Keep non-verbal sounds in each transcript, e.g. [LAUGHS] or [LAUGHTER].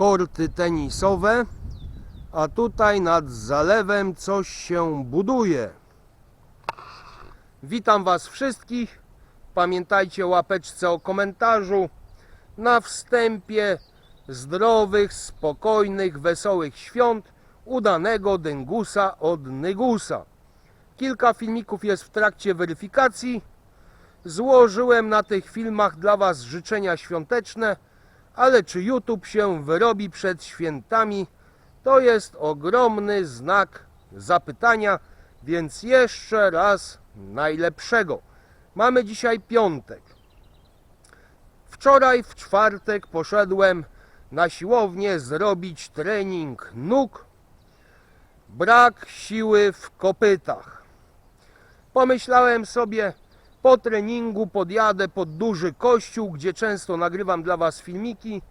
korty tenisowe, a tutaj nad zalewem coś się buduje. Witam Was wszystkich. Pamiętajcie o łapeczce o komentarzu. Na wstępie zdrowych, spokojnych, wesołych świąt, udanego dyngusa od nygusa. Kilka filmików jest w trakcie weryfikacji. Złożyłem na tych filmach dla Was życzenia świąteczne, ale czy YouTube się wyrobi przed świętami, to jest ogromny znak zapytania, więc jeszcze raz najlepszego. Mamy dzisiaj piątek. Wczoraj w czwartek poszedłem na siłownię zrobić trening nóg. Brak siły w kopytach. Pomyślałem sobie, po treningu podjadę pod duży kościół, gdzie często nagrywam dla Was filmiki.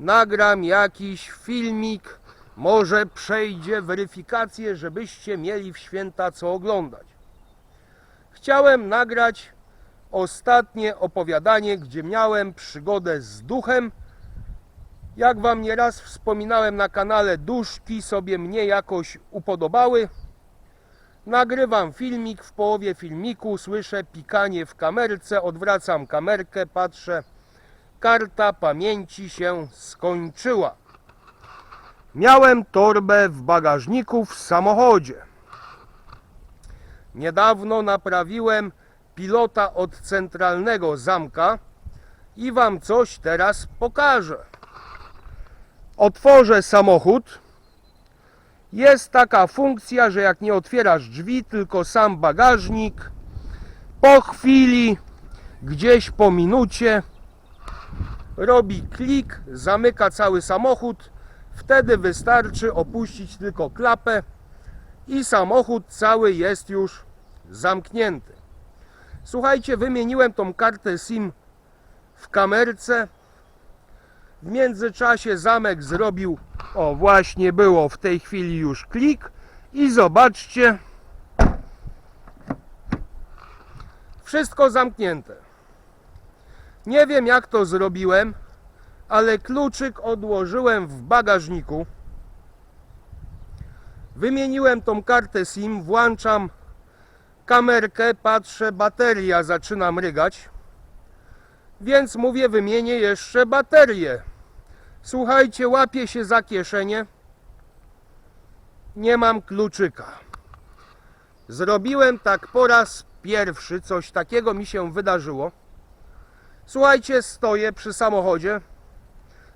Nagram jakiś filmik, może przejdzie weryfikację, żebyście mieli w święta co oglądać. Chciałem nagrać ostatnie opowiadanie, gdzie miałem przygodę z duchem. Jak Wam nieraz wspominałem na kanale, duszki sobie mnie jakoś upodobały. Nagrywam filmik, w połowie filmiku słyszę pikanie w kamerce, odwracam kamerkę, patrzę, karta pamięci się skończyła. Miałem torbę w bagażniku w samochodzie. Niedawno naprawiłem pilota od centralnego zamka i Wam coś teraz pokażę. Otworzę samochód. Jest taka funkcja, że jak nie otwierasz drzwi, tylko sam bagażnik, po chwili, gdzieś po minucie, robi klik, zamyka cały samochód. Wtedy wystarczy opuścić tylko klapę i samochód cały jest już zamknięty. Słuchajcie, wymieniłem tą kartę SIM w kamerce. W międzyczasie zamek zrobił, o właśnie było w tej chwili już klik i zobaczcie, wszystko zamknięte. Nie wiem jak to zrobiłem, ale kluczyk odłożyłem w bagażniku. Wymieniłem tą kartę SIM, włączam kamerkę, patrzę, bateria zaczyna mrygać. Więc mówię, wymienię jeszcze baterię. Słuchajcie, łapię się za kieszenie. Nie mam kluczyka. Zrobiłem tak po raz pierwszy, coś takiego mi się wydarzyło. Słuchajcie, stoję przy samochodzie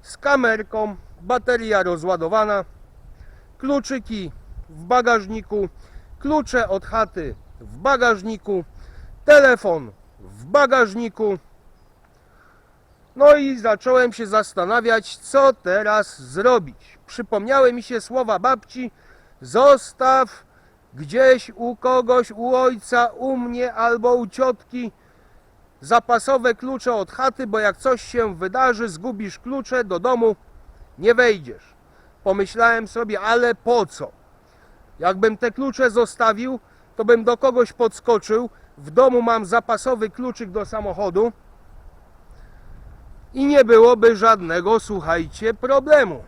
z kamerką, bateria rozładowana, kluczyki w bagażniku, klucze od chaty w bagażniku, telefon w bagażniku. No i zacząłem się zastanawiać, co teraz zrobić. Przypomniały mi się słowa babci: zostaw gdzieś u kogoś, u ojca, u mnie albo u ciotki zapasowe klucze od chaty, bo jak coś się wydarzy, zgubisz klucze do domu, nie wejdziesz. Pomyślałem sobie, ale po co? Jakbym te klucze zostawił, to bym do kogoś podskoczył. W domu mam zapasowy kluczyk do samochodu i nie byłoby żadnego, słuchajcie, problemu.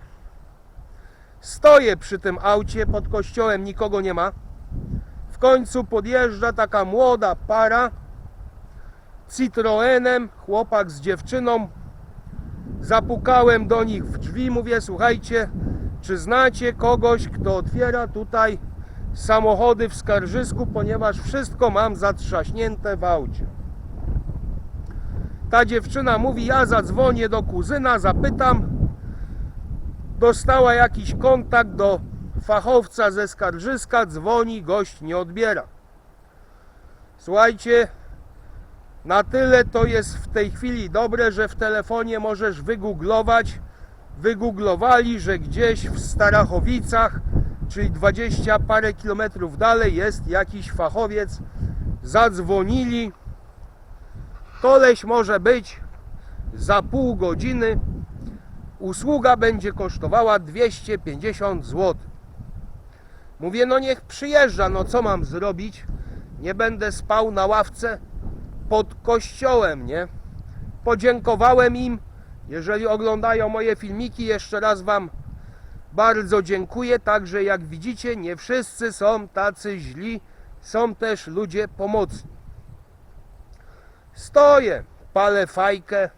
Stoję przy tym aucie, pod kościołem nikogo nie ma. W końcu podjeżdża taka młoda para Citroenem, chłopak z dziewczyną. Zapukałem do nich w drzwi, mówię, słuchajcie, czy znacie kogoś, kto otwiera tutaj samochody w skarżysku, ponieważ wszystko mam zatrzaśnięte w aucie. Ta dziewczyna mówi, ja zadzwonię do kuzyna, zapytam. Dostała jakiś kontakt do fachowca ze skarżyska, dzwoni, gość nie odbiera. Słuchajcie, na tyle to jest w tej chwili dobre, że w telefonie możesz wygooglować. Wygooglowali, że gdzieś w Starachowicach, czyli 20 parę kilometrów dalej, jest jakiś fachowiec. Zadzwonili. Koleś może być za pół godziny. Usługa będzie kosztowała 250 zł. Mówię, no niech przyjeżdża, no co mam zrobić? Nie będę spał na ławce pod kościołem, nie? Podziękowałem im, Jeżeli oglądają moje filmiki, jeszcze raz Wam bardzo dziękuję. Także jak widzicie, nie wszyscy są tacy źli, są też ludzie pomocni. Stoję, palę fajkę.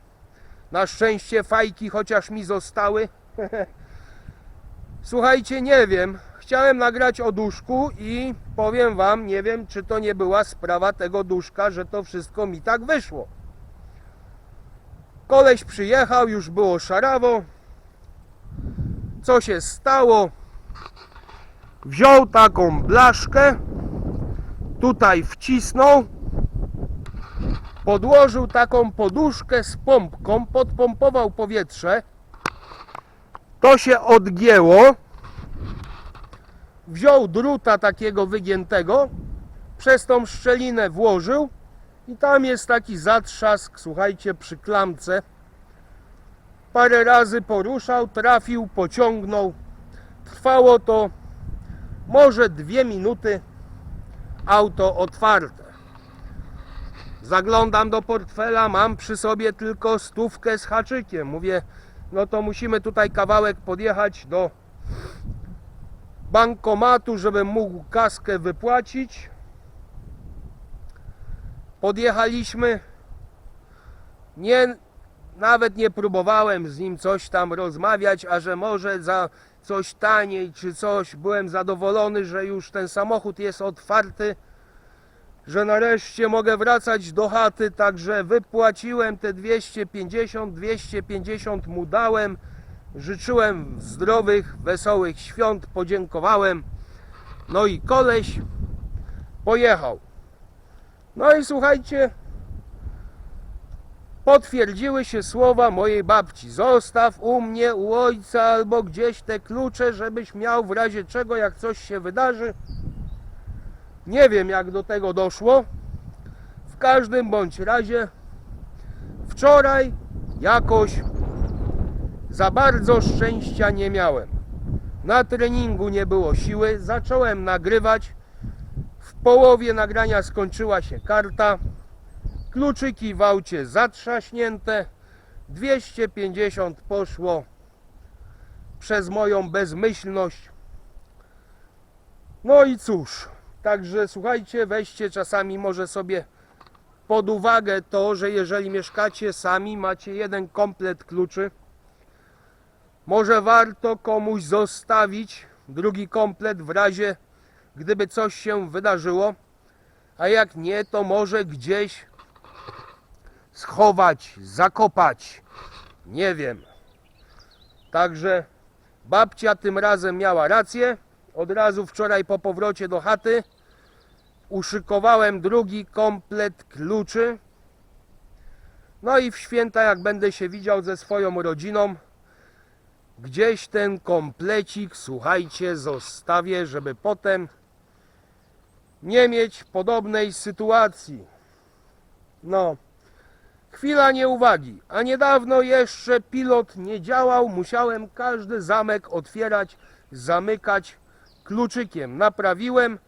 Na szczęście fajki chociaż mi zostały. [LAUGHS] Słuchajcie, nie wiem. Chciałem nagrać o duszku i powiem wam, nie wiem, czy to nie była sprawa tego duszka, że to wszystko mi tak wyszło. Koleś przyjechał, już było szarawo. Co się stało? Wziął taką blaszkę, tutaj wcisnął, podłożył taką poduszkę z pompką, podpompował powietrze. To się odgięło. Wziął druta takiego wygiętego, przez tą szczelinę włożył i tam jest taki zatrzask, słuchajcie, przy klamce. Parę razy poruszał, trafił, pociągnął. Trwało to może dwie minuty. Auto otwarte. Zaglądam do portfela, mam przy sobie tylko stówkę z haczykiem. Mówię, no to musimy tutaj kawałek podjechać do bankomatu, żebym mógł kaskę wypłacić. Podjechaliśmy. Nie, nawet nie próbowałem z nim coś tam rozmawiać, a że może za coś taniej czy coś. Byłem zadowolony, że już ten samochód jest otwarty że nareszcie mogę wracać do chaty, także wypłaciłem te 250, 250 mu dałem, życzyłem zdrowych, wesołych świąt, podziękowałem, no i koleś pojechał. No i słuchajcie, potwierdziły się słowa mojej babci, zostaw u mnie, u ojca albo gdzieś te klucze, żebyś miał w razie czego, jak coś się wydarzy, nie wiem jak do tego doszło. W każdym bądź razie wczoraj jakoś za bardzo szczęścia nie miałem. Na treningu nie było siły, zacząłem nagrywać. W połowie nagrania skończyła się karta. Kluczyki w aucie zatrzaśnięte. 250 poszło przez moją bezmyślność. No i cóż, Także słuchajcie, weźcie czasami może sobie pod uwagę to, że jeżeli mieszkacie sami, macie jeden komplet kluczy, może warto komuś zostawić drugi komplet w razie gdyby coś się wydarzyło, a jak nie, to może gdzieś schować, zakopać. Nie wiem. Także babcia tym razem miała rację. Od razu wczoraj po powrocie do chaty uszykowałem drugi komplet kluczy. No i w święta, jak będę się widział ze swoją rodziną, gdzieś ten komplecik, słuchajcie, zostawię, żeby potem nie mieć podobnej sytuacji. No, chwila nieuwagi. A niedawno jeszcze pilot nie działał, musiałem każdy zamek otwierać, zamykać kluczykiem. Naprawiłem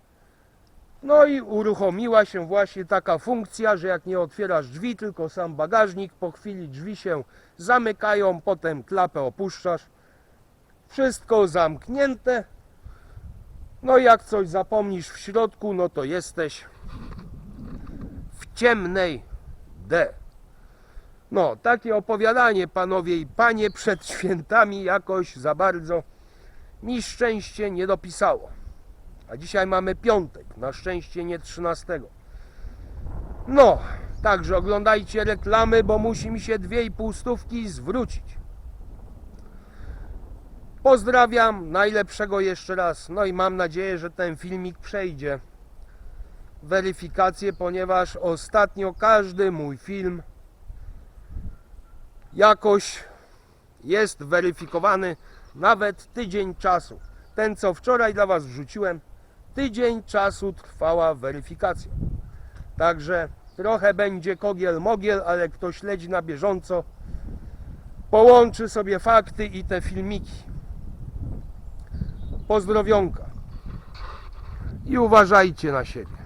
no i uruchomiła się właśnie taka funkcja, że jak nie otwierasz drzwi, tylko sam bagażnik, po chwili drzwi się zamykają, potem klapę opuszczasz. Wszystko zamknięte. No jak coś zapomnisz w środku, no to jesteś w ciemnej D. No, takie opowiadanie, panowie i panie, przed świętami jakoś za bardzo mi szczęście nie dopisało. A dzisiaj mamy piątek, na szczęście nie 13. No, także oglądajcie reklamy, bo musi mi się dwie i pół stówki zwrócić. Pozdrawiam, najlepszego jeszcze raz. No i mam nadzieję, że ten filmik przejdzie weryfikację, ponieważ ostatnio każdy mój film jakoś jest weryfikowany nawet tydzień czasu. Ten, co wczoraj dla Was wrzuciłem, tydzień czasu trwała weryfikacja. Także trochę będzie kogiel mogiel, ale kto śledzi na bieżąco, połączy sobie fakty i te filmiki. Pozdrowionka. I uważajcie na siebie.